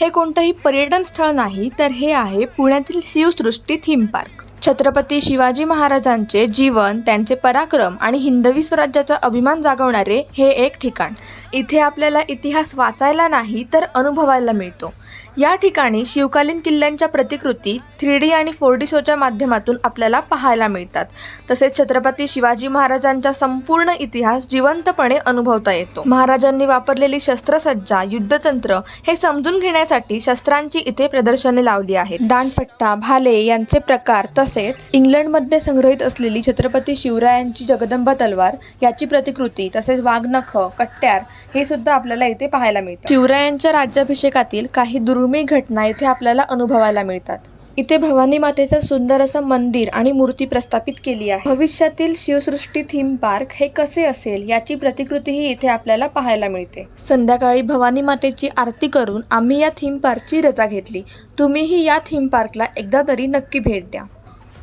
हे कोणतंही पर्यटन स्थळ नाही तर हे आहे पुण्यातील शिवसृष्टी थीम पार्क छत्रपती शिवाजी महाराजांचे जीवन त्यांचे पराक्रम आणि हिंदवी स्वराज्याचा अभिमान जागवणारे हे एक ठिकाण. इथे आपल्याला इतिहास वाचायला नाही तर अनुभवायला मिळतो. या ठिकाणी शिवकालीन किल्ल्यांच्या प्रतिकृती थ्री डी आणि फोर डी शोच्या माध्यमातून आपल्याला पाहायला मिळतात. तसेच छत्रपती शिवाजी महाराजांचा संपूर्ण इतिहास जिवंतपणे अनुभवता येतो. महाराजांनी वापरलेली शस्त्रसज्जा युद्धतंत्र हे समजून घेण्यासाठी शस्त्रांची इथे प्रदर्शने लावली आहेत. दांडपट्टा भाले यांचे प्रकार तसेच इंग्लंडमध्ये संग्रहित असलेली छत्रपती शिवरायांची जगदंबा तलवार याची प्रतिकृती तसेच वाघनख कट्ट्यार हे सुद्धा आपल्याला इथे पाहायला मिळतं. शिवरायांच्या राज्याभिषेकातील काही दुर्मिळ घटना इथे आपल्याला अनुभवायला मिळतात. इथे भवानी मातेचं सुंदर असं मंदिर आणि मूर्ती प्रस्थापित केली आहे. भविष्यातील शिवसृष्टी थीम पार्क हे कसे असेल याची प्रतिकृतीही इथे आपल्याला पाहायला मिळते. संध्याकाळी भवानी मातेची आरती करून आम्ही या थीम पार्कची रजा घेतली. तुम्हीही या थीम पार्कला एकदा तरी नक्की भेट द्या.